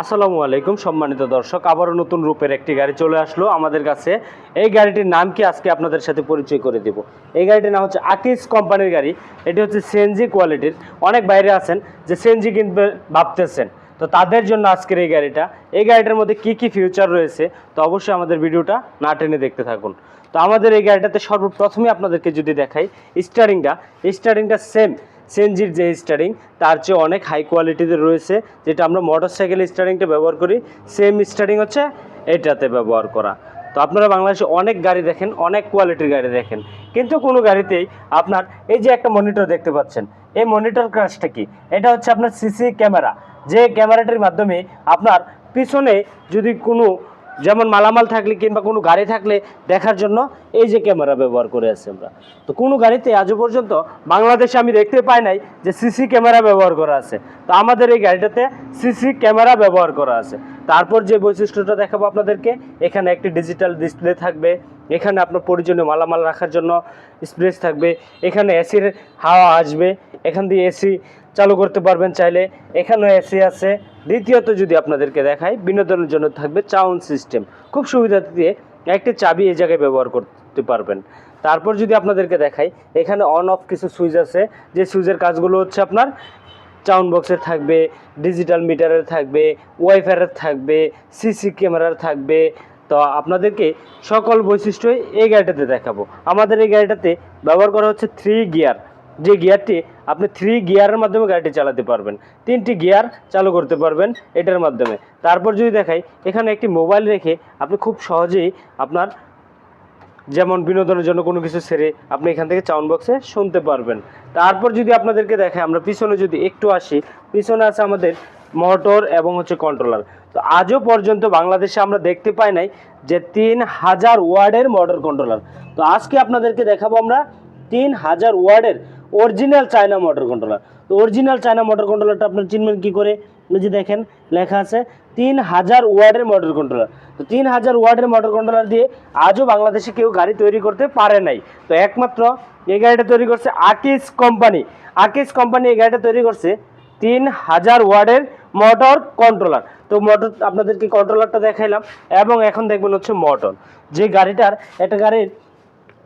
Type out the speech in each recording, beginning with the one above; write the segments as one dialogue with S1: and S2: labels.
S1: আসসালামু আলাইকুম, সম্মানিত দর্শক। আবারও নতুন রূপের একটি গাড়ি চলে আসলো আমাদের কাছে। এই গাড়িটির নাম কি আজকে আপনাদের সাথে পরিচয় করে দেব। এই গাড়িটির নাম হচ্ছে আকিস কোম্পানির গাড়ি। এটি হচ্ছে সিএনজি কোয়ালিটির। অনেক বাইরে আছেন যে সিএনজি কিনবে ভাবতেছেন। তো তাদের জন্য আজকের এই গাড়িটা। এই গাড়িটার মধ্যে কি কি ফিউচার রয়েছে, তো অবশ্যই আমাদের ভিডিওটা না টেনে দেখতে থাকুন। তো আমাদের এই গাড়িটাতে সর্বপ্রথমে আপনাদেরকে যদি দেখাই স্টারিংটা স্টারিংটা সেম সিএনজির যে স্টারিং তার চেয়ে অনেক হাই কোয়ালিটিতে রয়েছে, যেটা আমরা মোটর সাইকেল স্টারিংটা ব্যবহার করি। সেম স্টারিং হচ্ছে এটাতে ব্যবহার করা। তো আপনারা বাংলাদেশে অনেক গাড়ি দেখেন, অনেক কোয়ালিটির গাড়ি দেখেন। কিন্তু কোনো গাড়িতেই আপনার এই যে একটা মনিটর দেখতে পাচ্ছেন, এই মনিটর কাজটা কি? এটা হচ্ছে আপনার সিসি ক্যামেরা যে ক্যামেরাটির মাধ্যমে আপনার পিছনে যদি কোনো যেমন মালামাল থাকলে কিংবা কোনো গাড়ি থাকলে দেখার জন্য এই যে ক্যামেরা ব্যবহার করে আছি আমরা। তো কোনো গাড়িতে আজও পর্যন্ত বাংলাদেশে আমি দেখতে পাই নাই যে সিসি ক্যামেরা ব্যবহার করা আছে। তো আমাদের এই গাড়িটাতে সিসি ক্যামেরা ব্যবহার করা আছে। তারপর যে বৈশিষ্ট্যটা দেখাবো আপনাদেরকে, এখানে একটি ডিজিটাল ডিসপ্লে থাকবে, এখানে আপনার প্রয়োজনীয় মালামাল রাখার জন্য স্পেস থাকবে, এখানে এসির হাওয়া আসবে, এখান দিয়ে এসি চালু করতে পারবেন চাইলে। এখানেও এসি আছে। দ্বিতীয়ত যদি আপনাদেরকে দেখাই, বিনোদনের জন্য থাকবে চাউন্ড সিস্টেম খুব সুবিধা দিয়ে একটি চাবি এই জায়গায় ব্যবহার করতে পারবেন। তারপর যদি আপনাদেরকে দেখাই, এখানে অন অফ কিছু সুইচ আছে। যে সুইচের কাজগুলো হচ্ছে আপনার চাউন্ড বক্সের থাকবে ডিজিটাল মিটারের থাকবে ওয়াইফাইয়ের থাকবে সিসি ক্যামেরার থাকবে। তো আপনাদেরকে সকল বৈশিষ্ট্যই এই গাড়িটাতে দেখাবো। আমাদের এই গাড়িটাতে ব্যবহার করা হচ্ছে থ্রি গিয়ার যে গিয়ারটি আপনি থ্রি গিয়ারের মাধ্যমে গাড়িটি চালাতে পারবেন, তিনটি গিয়ার চালু করতে পারবেন এটার মাধ্যমে। তারপর যদি দেখাই, এখানে একটি মোবাইল রেখে আপনি খুব সহজেই আপনার যেমন বিনোদনের জন্য কোনো কিছু ছেড়ে আপনি এখান থেকে চাউন্ড বক্সে শুনতে পারবেন। তারপর যদি আপনাদেরকে দেখাই, আমরা পিছনে যদি একটু আসি, পিছনে আছে আমাদের মোটর এবং হচ্ছে কন্ট্রোলার তো আজও পর্যন্ত বাংলাদেশে আমরা দেখতে পাই নাই যে তিন হাজার ওয়ার্ডের মোটর কন্ট্রোলার তো আজকে আপনাদেরকে দেখাবো আমরা তিন হাজার ওয়ার্ডের অরিজিনাল চায়না মোটর কন্ট্রোলার তো অরিজিনাল চায়না মোটর কন্ট্রোলারটা আপনার চিনবেন কী করে? এই যে দেখেন, লেখা আছে, তিন হাজার ওয়ার্ডের মোটর কন্ট্রোলার তো তিন হাজার ওয়ার্ডের মোটর কন্ট্রোলার দিয়ে আজও বাংলাদেশে কেউ গাড়ি তৈরি করতে পারে নাই। তো একমাত্র এই গাড়িটা তৈরি করছে আকিস কোম্পানি আকিস কোম্পানি এই গাড়িটা তৈরি করছে তিন হাজার ওয়ার্ডের মোটর কন্ট্রোলার তো মোটর আপনাদেরকে কন্ট্রোলারটা দেখাইলাম, এবং এখন দেখবেন হচ্ছে মোটর যে গাড়িটার, একটা গাড়ির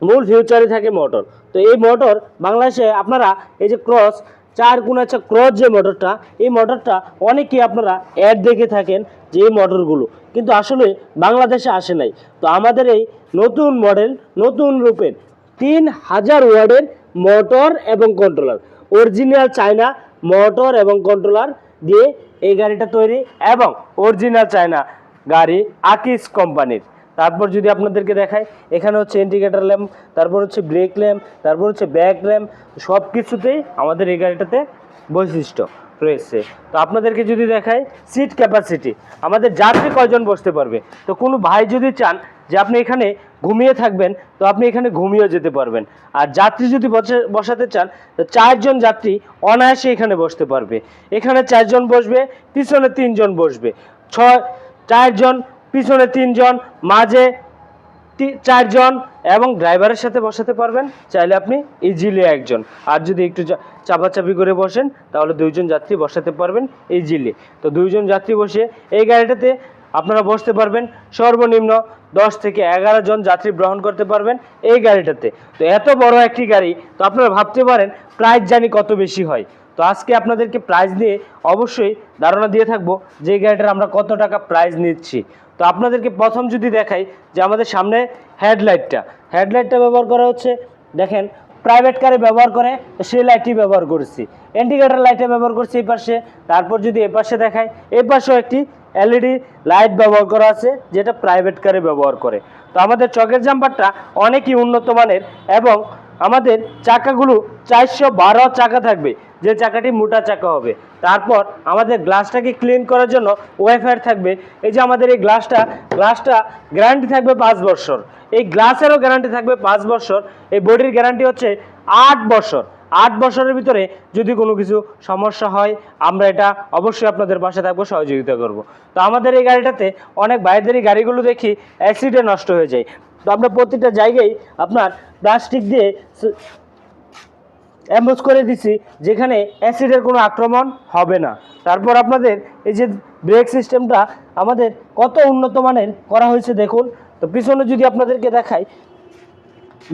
S1: মূল ফিউচারই থাকে মোটর তো এই মোটর বাংলাদেশে আপনারা এই যে ক্রস চার গুণ আছে ক্রস যে মোটরটা এই মোটরটা অনেকেই আপনারা অ্যাড দেখে থাকেন যে এই মোটরগুলো কিন্তু আসলে বাংলাদেশে আসে নাই। তো আমাদের এই নতুন মডেল নতুন রূপের তিন হাজার ওয়ার্ডের মোটর এবং কন্ট্রোলার অরিজিনাল চায়না মোটর এবং কন্ট্রোলার দিয়ে এই গাড়িটা তৈরি এবং অরিজিনাল চায়না গাড়ি আকিস কোম্পানির তারপর যদি আপনাদেরকে দেখাই, এখানে হচ্ছে ইন্ডিকেটার ল্যাম্প তারপর হচ্ছে ব্রেক ল্যাম্প তারপর হচ্ছে ব্যাক ল্যাম্প সব কিছুতেই আমাদের এই গাড়িটাতে বৈশিষ্ট্য রয়েছে। তো আপনাদেরকে যদি দেখাই সিট ক্যাপাসিটি আমাদের যাত্রী কয়জন বসতে পারবে? তো কোনো ভাই যদি চান যে আপনি এখানে ঘুমিয়ে থাকবেন, তো আপনি এখানে ঘুমিয়েও যেতে পারবেন। আর যাত্রী যদি বসে- বসাতে চান, তো চারজন যাত্রী অনায়াসে এখানে বসতে পারবে। এখানে চারজন বসবে, পিছনে তিনজন বসবে। ছয়, চারজন পিছনে তিনজন, মাঝে চারজন এবং ড্রাইভারের সাথে বসাতে পারবেন। চাইলে আপনি ইজিলি একজন। আর যদি একটু চাপাচাপি করে বসেন, তাহলে দুইজন যাত্রী বসাতে পারবেন ইজিলি তো দুইজন যাত্রী বসে এই গাড়িটাতে আপনারা বসতে পারবেন। সর্বনিম্ন দশ থেকে এগারো জন যাত্রী গ্রহণ করতে পারবেন এই গাড়িটাতে। তো এত বড় একটি গাড়ি, তো আপনারা ভাবতে পারেন প্রাইস জানি কত বেশি হয়। তো আজকে আপনাদেরকে প্রাইস নিয়ে অবশ্যই ধারণা দিয়ে থাকব যে গাড়িটার আমরা কত টাকা প্রাইস নিচ্ছি। তো আপনাদেরকে প্রথম যদি দেখাই যে আমাদের সামনে হেডলাইটটা হেডলাইটটা ব্যবহার করা হচ্ছে, দেখেন প্রাইভেট কারে ব্যবহার করে, সেই লাইটটি ব্যবহার করছি। ইন্ডিকেটার লাইটটা ব্যবহার করছি এই পাশে। তারপর যদি এ পাশে দেখাই, এই পাশেও একটি এলইডি লাইট ব্যবহার করা আছে, যেটা প্রাইভেট কারে ব্যবহার করে। তো আমাদের চকের জাম্পারটা অনেকই উন্নত মানের এবং আমাদের চাকাগুলো চারশো বারো চাকা থাকবে। যে চাকাটি মোটা চাকা হবে। তারপর আমাদের গ্লাসটাকে ক্লিন করার জন্য ওয়াইফাই থাকবে। এই যে আমাদের এই গ্লাসটা গ্লাসটা গ্যারান্টি থাকবে পাঁচ বছর। এই গ্লাসেরও গ্যারান্টি থাকবে পাঁচ বছর। এই বডির গ্যারান্টি হচ্ছে আট বছর। আট বছরের ভিতরে যদি কোনো কিছু সমস্যা হয়, আমরা এটা অবশ্যই আপনাদের পাশে থাকব, সহযোগিতা করব। তো আমাদের এই গাড়িটাতে অনেক বাইরের এই গাড়িগুলো দেখি অ্যাক্সিডেন্ট নষ্ট হয়ে যায়। তো আমরা প্রতিটা জায়গায় আপনার প্লাস্টিক দিয়ে অ্যাম্বোজ করে দিছি, যেখানে অ্যাসিডের কোনো আক্রমণ হবে না। তারপর আপনাদের এই যে ব্রেক সিস্টেমটা আমাদের কত উন্নত মানের করা হয়েছে দেখুন। তো পিছনে যদি আপনাদেরকে দেখাই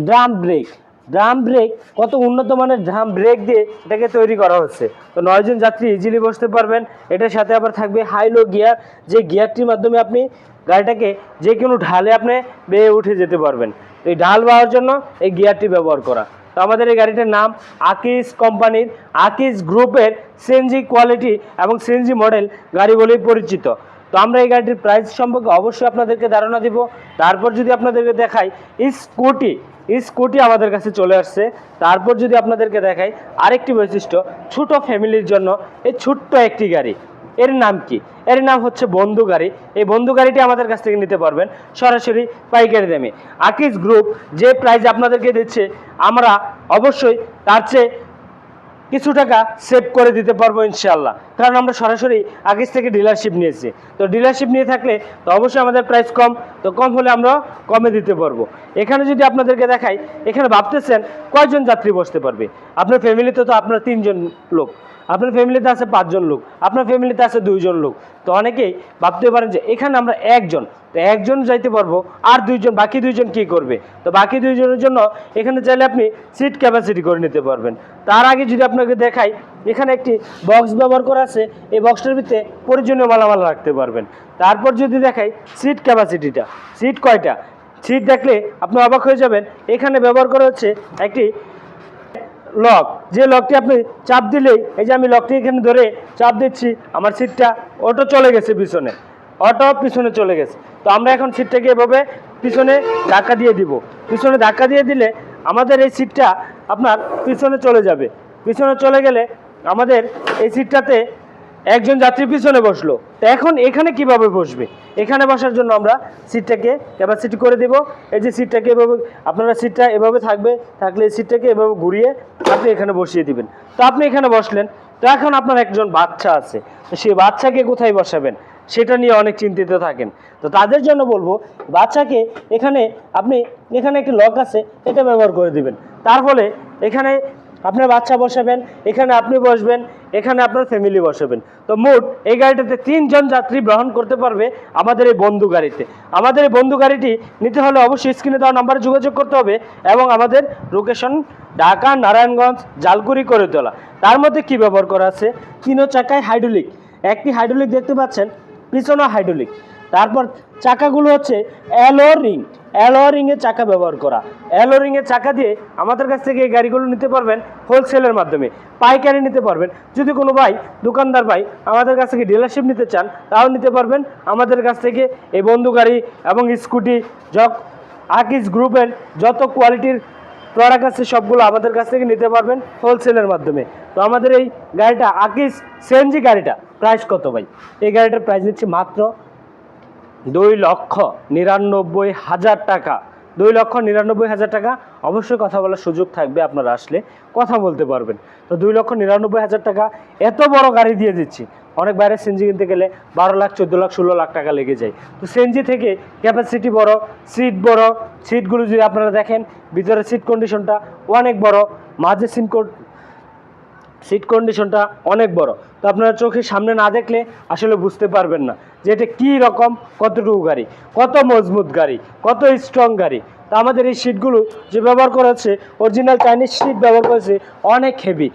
S1: ড্রাম ব্রেক ড্রাম ব্রেক কত উন্নত মানের ড্রাম ব্রেক দিয়ে এটাকে তৈরি করা হচ্ছে। তো নয়জন যাত্রী ইজিলি বসতে পারবেন। এটার সাথে আবার থাকবে হাইলো গিয়ার যে গিয়ারটির মাধ্যমে আপনি গাড়িটাকে যে কোনো ঢালে আপনি বেয়ে উঠে যেতে পারবেন। এই ঢাল বাওয়ার জন্য এই গিয়ারটি ব্যবহার করা। তো আমাদের এই গাড়িটার নাম আকিস কোম্পানির, আকিস গ্রুপের সিএনজি কোয়ালিটি এবং সিএনজি মডেল গাড়ি বলেই পরিচিত। তো আমরা এই গাড়িটির প্রাইস সম্পর্কে অবশ্যই আপনাদেরকে ধারণা দিব। তারপর যদি আপনাদেরকে দেখাই, স্কুটি স্কুটি আমাদের কাছে চলে আসছে। তারপর যদি আপনাদেরকে দেখাই, আরেকটি বৈশিষ্ট্য, ছোট ফ্যামিলির জন্য এই ছোট্ট একটি গাড়ি। এর নাম কি? এর নাম হচ্ছে বন্ধু গাড়ি। এই বন্ধু গাড়িটি আমাদের কাছ থেকে নিতে পারবেন সরাসরি পাইকারি দামে। আকিস গ্রুপ যে প্রাইস আপনাদেরকে দিচ্ছে, আমরা অবশ্যই তার চেয়ে কিছু টাকা সেভ করে দিতে পারব ইনশাল্লাহ কারণ আমরা সরাসরি আগের থেকে ডিলারশিপ নিয়েছি। তো ডিলারশিপ নিয়ে থাকলে তো অবশ্যই আমাদের প্রাইস কম, তো কম হলে আমরা কমে দিতে পারব। এখানে যদি আপনাদেরকে দেখাই, এখানে ভাবতেছেন কয়জন যাত্রী বসতে পারবে? আপনার ফ্যামিলিতে তো আপনার তিনজন লোক। আপনার ফ্যামিলিতে আছে পাঁচজন লোক, আপনার ফ্যামিলিতে আছে দুইজন লোক। তো অনেকেই ভাবতে পারেন যে এখানে আমরা একজন, তো একজন যাইতে পারব, আর দুইজন, বাকি দুইজন কি করবে? তো বাকি দুইজনের জন্য এখানে চাইলে আপনি সিট ক্যাপাসিটি করে নিতে পারবেন। তার আগে যদি আপনাকে দেখাই, এখানে একটি বক্স ব্যবহার করা আছে, এই বক্সটার ভিতরে প্রয়োজনীয় মালামাল রাখতে পারবেন। তারপর যদি দেখাই সিট ক্যাপাসিটিটা সিট কয়টা? সিট দেখলে আপনি অবাক হয়ে যাবেন, এখানে ব্যবহার করা হচ্ছে একটি লক। যে লকটি আপনি চাপ দিলেই, এই যে আমি লকটি এখানে ধরে চাপ দিচ্ছি, আমার সিটটা অটো চলে গেছে পিছনে। অটো পিছনে চলে গেছে। তো আমরা এখন সিটটাকে এভাবে পিছনে ধাক্কা দিয়ে দিব। পিছনে ধাক্কা দিয়ে দিলে আমাদের এই সিটটা আপনার পিছনে চলে যাবে। পিছনে চলে গেলে আমাদের এই সিটটাতে একজন যাত্রী পিছনে বসল। তো এখন এখানে কীভাবে বসবে? এখানে বসার জন্য আমরা সিটটাকে ক্যাপাসিটি করে দেব। এই যে সিটটাকে এভাবে, আপনারা সিটটা এভাবে থাকবে, থাকলে এই সিটটাকে এভাবে ঘুরিয়ে আপনি এখানে বসিয়ে দিবেন। তো আপনি এখানে বসলেন। তো এখন আপনার একজন বাচ্চা আছে। তো সেই বাচ্চাকে কোথায় বসাবেন? সেটা নিয়ে অনেক চিন্তিত থাকেন। তো তাদের জন্য বলব, বাচ্চাকে এখানে, আপনি এখানে একটি লক আছে, এটা ব্যবহার করে দিবেন। তার ফলে এখানে আপনার বাচ্চা বসাবেন, এখানে আপনি বসবেন, এখানে আপনার ফ্যামিলি বসাবেন। তো মোট এই গাড়িটাতে তিনজন যাত্রী গ্রহণ করতে পারবে আমাদের এই বন্ধু গাড়িতে। আমাদের এই বন্ধু গাড়িটি নিতে হলে অবশ্যই স্ক্রিনে দেওয়া নাম্বারে যোগাযোগ করতে হবে এবং আমাদের লোকেশন ঢাকা, নারায়ণগঞ্জ, জালকুড়ি করে তোলা তার মধ্যে কি ব্যবহার করা আছে? তিনো চাকায় হাইড্রোলিক একটি হাইড্রোলিক দেখতে পাচ্ছেন, পিছনে হাইড্রোলিক তারপর চাকাগুলো হচ্ছে অ্যালো রিং অ্যালো রিংয়ের চাকা ব্যবহার করা। অ্যালো রিংয়ের চাকা দিয়ে আমাদের কাছ থেকে এই গাড়িগুলো নিতে পারবেন হোলসেলের মাধ্যমে। পাইকারি নিতে পারবেন। যদি কোনো ভাই, দোকানদার ভাই আমাদের কাছ থেকে ডিলারশিপ নিতে চান, তাও নিতে পারবেন। আমাদের কাছ থেকে এই বন্ধু গাড়ি এবং স্কুটি যক আকিস গ্রুপের যত কোয়ালিটির প্রোডাক্ট আছে সবগুলো আমাদের কাছ থেকে নিতে পারবেন হোলসেলের মাধ্যমে। তো আমাদের এই গাড়িটা আকিস সিএনজি গাড়িটা। প্রাইস কত ভাই? এই গাড়িটার প্রাইস নিচ্ছি মাত্র দুই লক্ষ নিরানব্বই হাজার টাকা। দুই লক্ষ নিরানব্বই হাজার টাকা অবশ্যই কথা বলার সুযোগ থাকবে, আপনারা আসলে কথা বলতে পারবেন। তো দুই লক্ষ নিরানব্বই হাজার টাকা এত বড় গাড়ি দিয়ে দিচ্ছি। অনেক বাইরে সিএনজি কিনতে গেলে বারো লাখ, চোদ্দ লাখ, ষোলো লাখ টাকা লেগে যায়। তো সিএনজি থেকে ক্যাপাসিটি বড় সিট বড় সিটগুলো যদি আপনারা দেখেন ভিতরে সিট কন্ডিশনটা অনেক বড়, মাঝে সিট সিট কন্ডিশনটা অনেক বড়। তো আপনারা চোখের সামনে না দেখলে আসলে বুঝতে পারবেন না যে এটা কী রকম, কতটুকু গাড়ি, কত মজবুত গাড়ি, কত স্ট্রং গাড়ি। তো আমাদের এই সিটগুলো যে ব্যবহার করা হচ্ছে অরিজিনাল চাইনিজ সিট ব্যবহার করেছে অনেক হেভি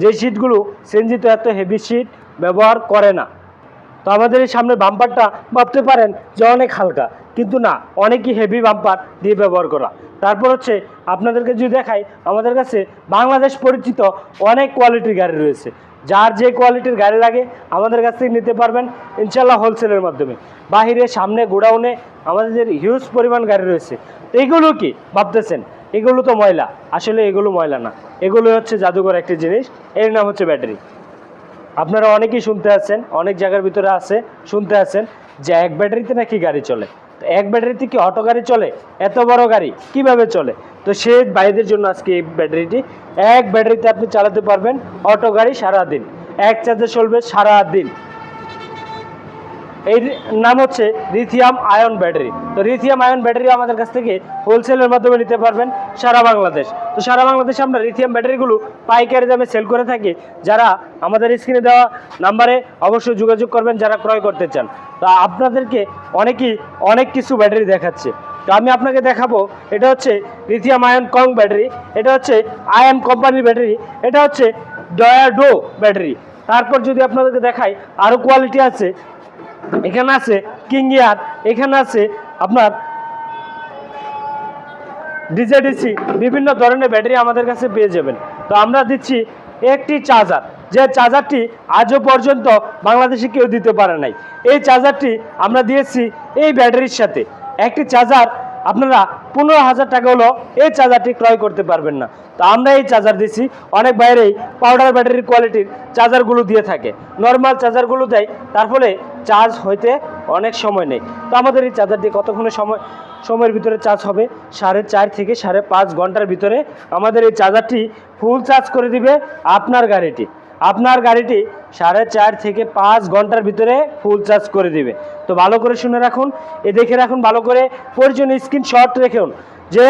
S1: যে সিটগুলো সেনজি তো এত হেভি সিট ব্যবহার করে না। তো আমাদের এই সামনে বাম্পারটা ভাবতে পারেন যে অনেক হালকা, কিন্তু না, অনেকই হেভি বাম্পার দিয়ে ব্যবহার করা। তারপর হচ্ছে আপনাদেরকে যদি দেখাই, আমাদের কাছে বাংলাদেশ পরিচিত অনেক কোয়ালিটির গাড়ি রয়েছে। যার যে কোয়ালিটির গাড়ি লাগে আমাদের কাছ থেকে নিতে পারবেন ইনশাল্লাহ হোলসেলের মাধ্যমে। বাহিরে, সামনে, গোডাউনে আমাদের হিউজ পরিমাণ গাড়ি রয়েছে, তো এগুলো কি ভাবতেছেন? এগুলো তো ময়লা। আসলে এগুলো ময়লা না। এগুলো হচ্ছে জাদুঘর একটি জিনিস, এর নাম হচ্ছে ব্যাটারি আপনারা অনেকেই শুনতে আছেন, অনেক জায়গার ভিতরে আছে, শুনতে আছেন যে এক ব্যাটারিতে নাকি গাড়ি চলে। এক ব্যাটারিতে কি অটো গাড়ি চলে, এত বড় গাড়ি, কীভাবে চলে? তো সে ভাইদের জন্য আজকে এই ব্যাটারিটি। এক ব্যাটারিতে আপনি চালাতে পারবেন অটো গাড়ি সারাদিন, এক চার্জে চলবে সারা এই নাম হচ্ছে লিথিয়াম আয়ন ব্যাটারি। তো লিথিয়াম আয়ন ব্যাটারি আমাদের কাছ থেকে হোলসেলের মাধ্যমে নিতে পারবেন সারা বাংলাদেশ। তো সারা বাংলাদেশে আমরা লিথিয়াম ব্যাটারিগুলো পাইকারি দামে সেল করে থাকি। যারা আমাদের স্ক্রিনে দেওয়া নাম্বারে অবশ্যই যোগাযোগ করবেন যারা ক্রয় করতে চান। তো আপনাদেরকে অনেকেই অনেক কিছু ব্যাটারি দেখাচ্ছে। তো আমি আপনাকে দেখাবো, এটা হচ্ছে লিথিয়াম আয়ন কং ব্যাটারি, এটা হচ্ছে আয়ন কোম্পানির ব্যাটারি, এটা হচ্ছে ডয়াডো ব্যাটারি। তারপর যদি আপনাদেরকে দেখাই আরও কোয়ালিটি আছে এখানে আছে কিং ইয়ার এখানে আছে আপনার ডিজেডিসি, বিভিন্ন ধরনের ব্যাটারি আমাদের কাছে পেয়ে যাবেন। তো আমরা দিচ্ছি একটি চার্জার, যে চার্জারটি আজও পর্যন্ত বাংলাদেশে কেউ দিতে পারে নাই। এই চার্জারটি আমরা দিয়েছি এই ব্যাটারির সাথে। একটি চার্জার আপনারা পনেরো হাজার টাকা হলো এই চার্জারটি ক্রয় করতে পারবেন না। তো আমরা এই চার্জার দিচ্ছি অনেক বাইরেই পাউডার ব্যাটারির কোয়ালিটির চার্জারগুলো দিয়ে থাকে। নর্মাল চার্জারগুলো দেয়, তার ফলে চার্জ হইতে অনেক সময় নেই তো আমাদের এই চার্জারটি কতক্ষণে সময়, সময়ের ভিতরে চার্জ হবে? সাড়ে চার থেকে সাড়ে পাঁচ ঘণ্টার ভিতরে আমাদের এই চার্জারটি ফুল চার্জ করে দিবে আপনার গাড়িটি। আপনার গাড়িটি সাড়ে চার থেকে পাঁচ ঘণ্টার ভিতরে ফুল চার্জ করে দিবে। তো ভালো করে শুনে রাখুন এ দেখে রাখুন, ভালো করে প্রয়োজনীয় স্ক্রিনশট রেখুন যে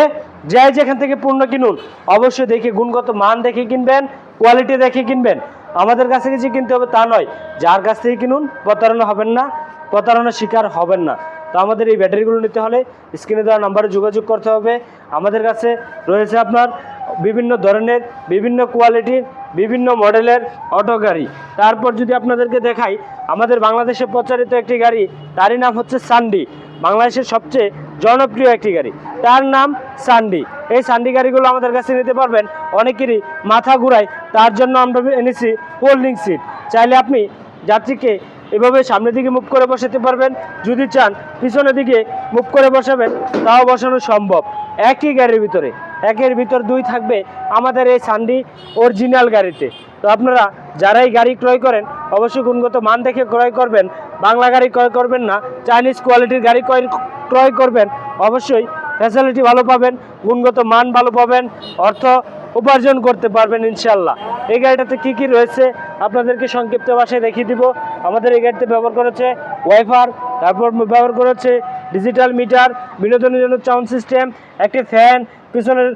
S1: যে যেখান থেকে পণ্য কিনুন, অবশ্যই দেখে গুণগত মান দেখে কিনবেন কোয়ালিটি দেখে কিনবেন। আমাদের কাছে যে কিনতে হবে তা নয়, যার কাছ থেকে কিনুন, প্রতারণা হবেন না, প্রতারণার শিকার হবেন না। তো আমাদের এই ব্যাটারিগুলো নিতে হলে স্ক্রিনে দেওয়া নাম্বারে যোগাযোগ করতে হবে। আমাদের কাছে রয়েছে আপনার বিভিন্ন ধরনের, বিভিন্ন কোয়ালিটির বিভিন্ন মডেলের অটো গাড়ি। তারপর যদি আপনাদেরকে দেখাই, আমাদের বাংলাদেশে প্রচারিত একটি গাড়ি, তারই নাম হচ্ছে সান্ডি বাংলাদেশের সবচেয়ে জনপ্রিয় একটি গাড়ি। তার নাম সান্ডি এই সান্ডি গাড়িগুলো আমাদের কাছে নিতে পারবেন। অনেকেরই মাথা ঘুরায়, তার জন্য আমরা এনেছি হোল্ডিং সিট চাইলে আপনি যাত্রীকে এভাবে সামনের দিকে মুভ করে বসাতে পারবেন। যদি চান, পিছনের দিকে মুভ করে বসাবেন, তাও বসানো সম্ভব। একই গাড়ির ভিতরে। একের ভিতর দুই থাকবে আমাদের এই সান্ডি অরিজিনাল গাড়িতে। তো আপনারা যারাই গাড়ি ক্রয় করেন, অবশ্যই গুণগত মান দেখে ক্রয় করবেন। বাংলা গাড়ি ক্রয় করবেন না, চাইনিজ কোয়ালিটির গাড়ি ক্রয় ক্রয় করবেন। অবশ্যই ফ্যাসিলিটি ভালো পাবেন, গুণগত মান ভালো পাবেন, অর্থ উপার্জন করতে পারবেন ইনশাল্লাহ এই গাড়িটাতে কী কী রয়েছে আপনাদেরকে সংক্ষিপ্ত ভাষায় দেখিয়ে দিব। আমাদের এই গাড়িতে ব্যবহার করেছে ওয়াইফার, তারপর ব্যবহার করেছে ডিজিটাল মিটার, বিনোদনের জন্য সাউন্ড সিস্টেম একটি ফ্যান পিছনের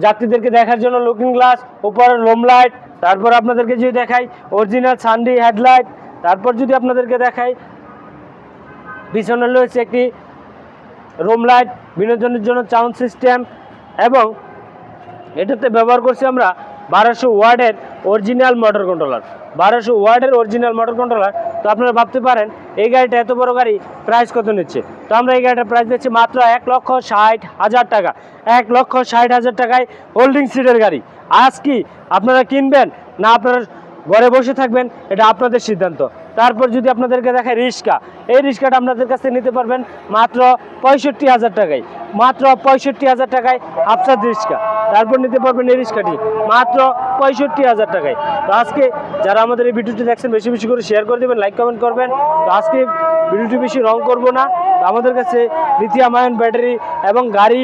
S1: যাত্রীদেরকে দেখার জন্য লুকিং গ্লাস উপরে লোম লাইট তারপর আপনাদেরকে যদি দেখাই অরিজিনাল সানডি হেডলাইট তারপর যদি আপনাদেরকে দেখাই, পিছনে রয়েছে একটি রুম লাইট বিনোদনের জন্য সাউন্ড সিস্টেম এবং এটাতে ব্যবহার করছি আমরা বারোশো ওয়ার্ডের অরিজিনাল মোটর কন্ট্রোলার বারোশো ওয়ার্ডের অরিজিনাল মোটর কন্ট্রোলার তো আপনারা ভাবতে পারেন, এই গাড়িটা এত বড় গাড়ি প্রাইস কত নিচ্ছে? তো আমরা এই গাড়িটার প্রাইস দিচ্ছি মাত্র এক লক্ষ ষাট হাজার টাকা। এক লক্ষ ষাট হাজার টাকায় হোল্ডিং সিটের গাড়ি। আজ কি আপনারা কিনবেন না আপনারা ঘরে বসে থাকবেন? এটা আপনাদের সিদ্ধান্ত। তারপর যদি আপনাদেরকে দেখায় রিক্সা, এই রিক্সাটা আপনাদের কাছে নিতে পারবেন মাত্র পঁয়ষট্টি হাজার টাকায়। মাত্র পঁয়ষট্টি হাজার টাকায় আফসাদ রিক্সা। তারপর নিতে পারবেন এই রিক্সাটি মাত্র পঁয়ষট্টি হাজার টাকায়। তো আজকে যারা আমাদের এই ভিডিওটি দেখছেন, বেশি বেশি করে শেয়ার করে দেবেন লাইক কমেন্ট করবেন। তো আজকে ভিডিওটি বেশি রং করব না। তো আমাদের কাছে লিথিয়াম আয়ন ব্যাটারি এবং গাড়ি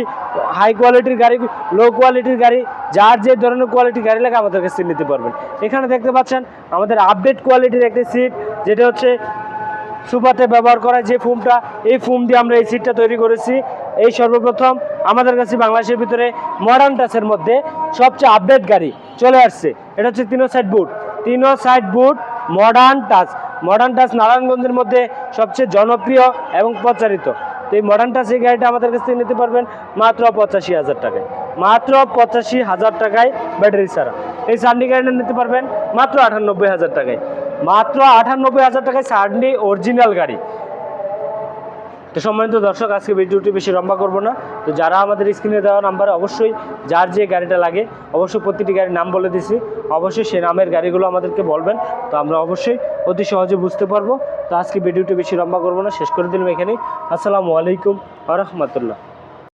S1: হাই কোয়ালিটির গাড়ি লো কোয়ালিটির গাড়ি, যার যে ধরনের কোয়ালিটি গাড়ি লাগে আমাদের কাছে নিতে পারবেন। এখানে দেখতে পাচ্ছেন, আমাদের আপডেট কোয়ালিটির একটি সিট যেটা হচ্ছে সুপাতে ব্যবহার করা যে ফোমটা এই ফোম দিয়ে আমরা এই সিটটা তৈরি করেছি। এই সর্বপ্রথম আমাদের কাছে বাংলাদেশের ভিতরে মডার্ন টাচের মধ্যে সবচেয়ে আপডেট গাড়ি চলে আসছে। এটা হচ্ছে তিনো side boot তিনো side boot modern touch modern touch নারায়ণগঞ্জের মধ্যে সবচেয়ে জনপ্রিয় এবং প্রচারিত। তো এই মডার্ন টাচ এই গাড়িটা আমাদের কাছ থেকে নিতে পারবেন মাত্র পঁচাশি হাজার টাকায়। মাত্র পঁচাশি হাজার টাকায় ব্যাটারি ছাড়া। এই সান্ডি গাড়িটা নিতে পারবেন মাত্র আটানব্বই হাজার টাকায়। মাত্র আটানব্বই হাজার টাকায় সান্ডি অরিজিনাল গাড়ি। তো সম্মানিত দর্শক, আজকে ভিডিওটি বেশি লম্বা করব না। তো যারা আমাদের স্ক্রিনে দেওয়া নাম্বারে অবশ্যই যার যে গাড়িটা লাগে, অবশ্যই প্রতিটি গাড়ির নাম বলে দিছি। অবশ্যই সে নামের গাড়িগুলো আমাদেরকে বলবেন, তো আমরা অবশ্যই অতি সহজে বুঝতে পারব। তো আজকে ভিডিওটি বেশি লম্বা করব না, শেষ করে দিলাম এখানেই। আসসালামু আলাইকুম আ রহমতুল্লাহ।